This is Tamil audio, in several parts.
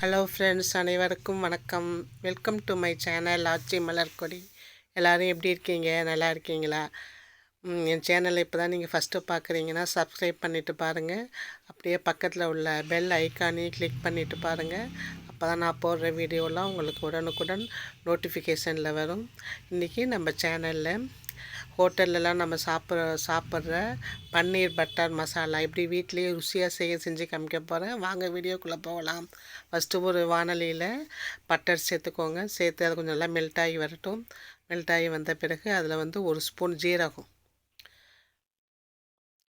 ஹலோ ஃப்ரெண்ட்ஸ் அனைவருக்கும் வணக்கம். Welcome to my channel Aachi Malarkodi. எல்லோரும் எப்படி இருக்கீங்க? நல்லா இருக்கீங்களா? என் சேனலை இப்போ தான் நீங்கள் ஃபஸ்ட்டு பார்க்குறீங்கன்னா சப்ஸ்கிரைப் பண்ணிவிட்டு பாருங்கள் அப்படியே பக்கத்தில் உள்ள பெல் ஐக்கானையும் கிளிக் பண்ணிவிட்டு பாருங்கள் அப்போ தான் நான் போடுற வீடியோலாம் உங்களுக்கு உடனுக்குடன் நோட்டிஃபிகேஷனில் வரும். இன்றைக்கி நம்ம சேனலில் ஹோட்டல்லலாம் நம்ம சாப்பிட்ற சாப்பிட்ற பன்னீர் பட்டர் மசாலா இப்படி வீட்லேயே ருசியாக செய்ய செஞ்சு காமிக்க போகிறேன் வாங்க வீடியோக்குள்ளே போகலாம். ஃபஸ்ட்டு ஒரு வானலியில் பட்டர் சேர்த்துக்கோங்க. சேர்த்து அது கொஞ்சம் நல்லா மெல்ட் ஆகி வரட்டும். மெல்ட் ஆகி வந்த பிறகு அதில் வந்து ஒரு ஸ்பூன் ஜீரகம்.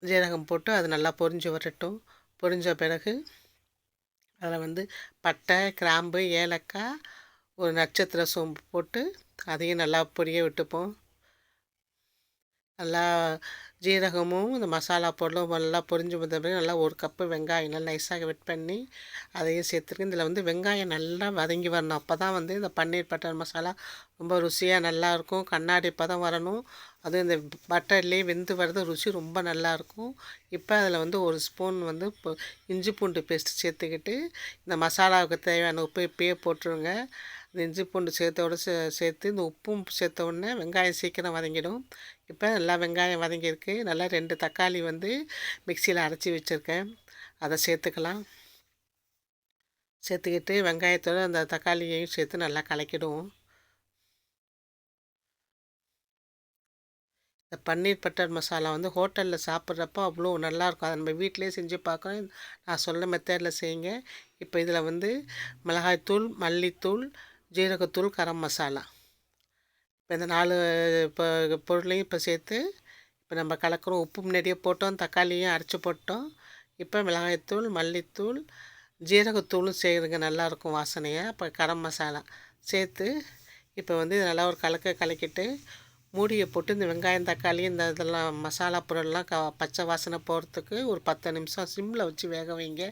ஜீரகம் போட்டு அது நல்லா பொரிஞ்சு வரட்டும். பொரிஞ்ச பிறகு அதில் வந்து பட்டை கிராம்பு ஏலக்காய் ஒரு நட்சத்திர சோம்பு போட்டு அதையும் நல்லா பொரிய விட்டுப்போம். நல்லா ஜீரகமும் இந்த மசாலா பொருளும் நல்லா பொரிஞ்சு வந்த பிறகு நல்லா ஒரு கப்பு வெங்காயம் நல்லா நைஸாக வெட் பண்ணி அதையும் சேர்த்துருக்கு இதில் வந்து வெங்காயம் நல்லா வதங்கி வரணும். அப்போ தான் வந்து இந்த பன்னீர் பட்டர் மசாலா ரொம்ப ருசியாக நல்லாயிருக்கும். கண்ணாடி பதம் வரணும். அதுவும் இந்த பட்டர்லேயே வெந்து வர்றது ருசி ரொம்ப நல்லாயிருக்கும். இப்போ அதில் வந்து ஒரு ஸ்பூன் வந்து இஞ்சி பூண்டு பேஸ்ட் சேர்த்துக்கிட்டு இந்த மசாலாவுக்கு தேவையான உப்பு இப்பயே போட்டுருங்க. இஞ்சி பூண்டு சேர்த்தோட சே சேர்த்து இந்த உப்பும் சேர்த்த உடனே வெங்காயம் சீக்கிரம் வதங்கிடும். இப்போ நல்லா வெங்காயம் வதங்கியிருக்கு. நல்லா ரெண்டு தக்காளி வந்து மிக்சியில் அரைச்சி வச்சுருக்கேன். அதை சேர்த்துக்கலாம். சேர்த்துக்கிட்டு வெங்காயத்தோடு அந்த தக்காளியையும் சேர்த்து நல்லா கலக்கிடுவோம். இந்த பன்னீர் பட்டர் மசாலா வந்து ஹோட்டலில் சாப்பிட்றப்போ அவ்வளோ நல்லாயிருக்கும். அதை நம்ம வீட்டிலே செஞ்சு பார்க்கணும் நான் சொன்ன மெத்தடில் செய்யுங்க. இப்போ இதில் வந்து மிளகாய்த்தூள் மல்லித்தூள் ஜீரகத்தூள் கரம் மசாலா. இப்போ இந்த நாலு இப்போ பொருளையும் இப்போ சேர்த்து இப்போ நம்ம கலக்கிறோம் உப்பு முன்னாடியே போட்டோம் தக்காளியும் அரைச்சி போட்டோம். இப்போ மிளகாய்த்தூள் மல்லித்தூள் ஜீரகத்தூளும் செய்கிறதுங்க நல்லாயிருக்கும் வாசனையாக இப்போ கரம் மசாலா சேர்த்து இப்போ வந்து நல்லா ஒரு கலக்க கலக்கிட்டு மூடியை போட்டு இந்த வெங்காயம் தக்காளி இந்த இதெல்லாம் மசாலா பொருள்லாம் க பச்சை வாசனை போகிறதுக்கு ஒரு பத்து நிமிஷம் சிம்மில் வச்சு வேக வைங்க.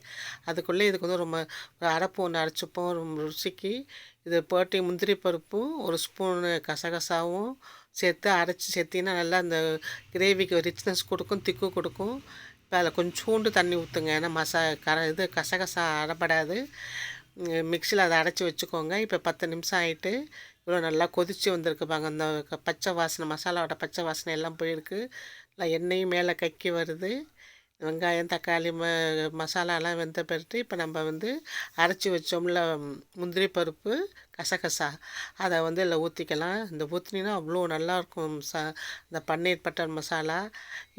அதுக்குள்ளே இதுக்கு வந்து ரொம்ப அரைப்பு ஒன்று அரைச்சிப்போம் ருசிக்கு. இது போட்டி முந்திரி பருப்பும் ஒரு ஸ்பூனு கசகசாவும் சேர்த்து அரைச்சி சேர்த்திங்கன்னா நல்லா அந்த கிரேவிக்கு ரிச்னஸ் கொடுக்கும் திக்கு கொடுக்கும். இப்போ அதில் கொஞ்சோண்டு தண்ணி ஊற்றுங்க ஏன்னா மசா கர இது கசகசா அரைப்படாது. மிக்சியில் அதை அரைச்சி வச்சுக்கோங்க. இப்போ பத்து நிமிஷம் ஆகிட்டு இவ்வளோ நல்லா கொதித்து வந்திருக்கு பாங்க அந்த பச்சை வாசனை மசாலாவோட பச்சை வாசனை எல்லாம் போயிருக்கு. நல்லா எண்ணெயும் மேலே கக்கி வருது. வெங்காயம் தக்காளி ம மசாலாலாம் வெந்த பிறகு இப்போ நம்ம வந்து அரைச்சி வச்சோம்ல முந்திரி பருப்பு கசகசா. அதை வந்து இதில் ஊற்றிக்கலாம் இந்த ஊற்றினா அவ்வளோ நல்லாயிருக்கும் ச இந்த பன்னீர் பட்டர் மசாலா.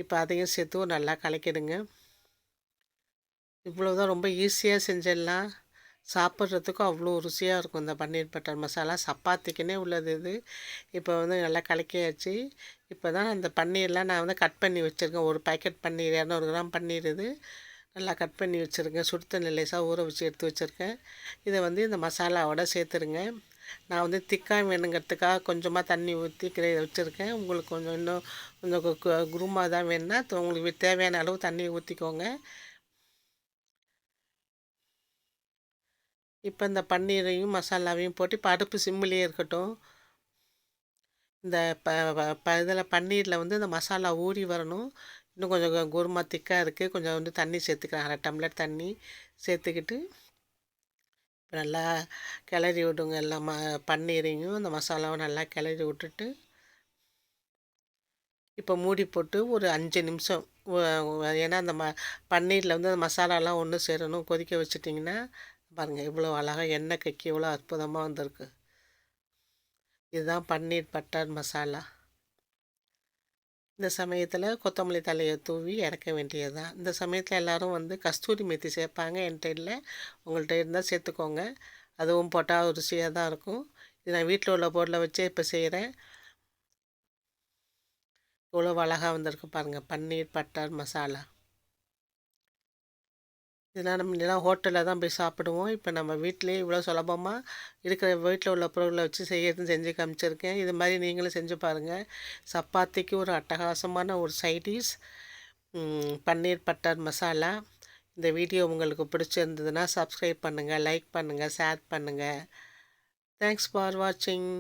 இப்போ அதையும் சேர்த்து நல்லா கலக்கிடுங்க. இவ்வளோ தான் ரொம்ப ஈஸியாக செஞ்சிடலாம் சாப்பிட்றதுக்கும் அவ்வளோ ருசியாக இருக்கும் இந்த பன்னீர் பட்டர் மசாலா. சப்பாத்திக்குன்னே உள்ளது இது. இப்போ வந்து நல்லா கலக்கியாச்சு. இப்போ தான் அந்த பன்னீர்லாம் நான் வந்து கட் பண்ணி வச்சுருக்கேன். ஒரு பேக்கெட் பன்னீர் இரநூறு கிராம் பன்னீர் இது. நல்லா கட் பண்ணி வச்சுருக்கேன். சுடுத்த லேசாக ஊற வச்சு எடுத்து வச்சுருக்கேன். இதை வந்து இந்த மசாலாவோட சேர்த்துருங்க. நான் வந்து திக்காய் வேணுங்கிறதுக்காக கொஞ்சமாக தண்ணி ஊற்றி கிரே வச்சுருக்கேன். உங்களுக்கு கொஞ்சம் இன்னும் கொஞ்சம் குருமா தான் வேணுன்னா உங்களுக்கு தேவையான அளவு தண்ணி ஊற்றிக்கோங்க இப்போ இந்த பன்னீரையும் மசாலாவையும் போட்டு இப்போ அடுப்பு சிம்மிலே இருக்கட்டும். இந்த ப ப இதில் பன்னீரில் வந்து இந்த மசாலா ஊறி வரணும். இன்னும் கொஞ்சம் குருமா திக்காக இருக்குது கொஞ்சம் வந்து தண்ணி சேர்த்துக்கிறேன். அரை டம்ளர் தண்ணி சேர்த்துக்கிட்டு இப்போ நல்லா கிளறி விடுங்க. எல்லாம் ம பன்னீரையும் அந்த மசாலாவும் நல்லா கிளறி விட்டுட்டு இப்போ மூடி போட்டு ஒரு அஞ்சு நிமிஷம். ஏன்னா அந்த ம பன்னீரில் வந்து அந்த மசாலாலாம் ஒன்று சேரணும். கொதிக்க வச்சுட்டிங்கன்னா பாருங்கள் இவ்வளோ அழகாக எண்ணெய் கக்கி இவ்வளோ அற்புதமாக வந்திருக்கு. இதுதான் பன்னீர் பட்டர் மசாலா. இந்த சமயத்தில் கொத்தமல்லி தலையை தூவி இறக்க வேண்டியது தான் இந்த சமயத்தில் எல்லோரும் வந்து கஸ்தூரி மெத்தி சேர்ப்பாங்க. என்கிட்ட இல்லை உங்கள்கிட்ட இருந்தால் சேர்த்துக்கோங்க. அதுவும் போட்டால் ருசியாக தான் இருக்கும். இது நான் வீட்டில் உள்ள பொருளை வச்சே இப்போ செய்கிறேன் இவ்வளோ அழகாக வந்திருக்கு பாருங்கள் பன்னீர் பட்டர் மசாலா. இதெல்லாம் நம்ம இதெல்லாம் ஹோட்டலில் தான் போய் சாப்பிடுவோம். இப்போ நம்ம வீட்டிலே இவ்வளோ சுலபமாக இருக்கிற வீட்டில் உள்ள பொருளை வச்சு செய்யறது செஞ்சு காமிச்சிருக்கேன். இது மாதிரி நீங்களும் செஞ்சு பாருங்கள் சப்பாத்திக்கு ஒரு அட்டகாசமான ஒரு சைடிஷ் பன்னீர் பட்டர் மசாலா. இந்த வீடியோ உங்களுக்கு பிடிச்சிருந்ததுன்னா சப்ஸ்கிரைப் பண்ணுங்கள் லைக் பண்ணுங்கள் ஷேர் பண்ணுங்கள் தேங்க்ஸ் ஃபார் வாட்சிங்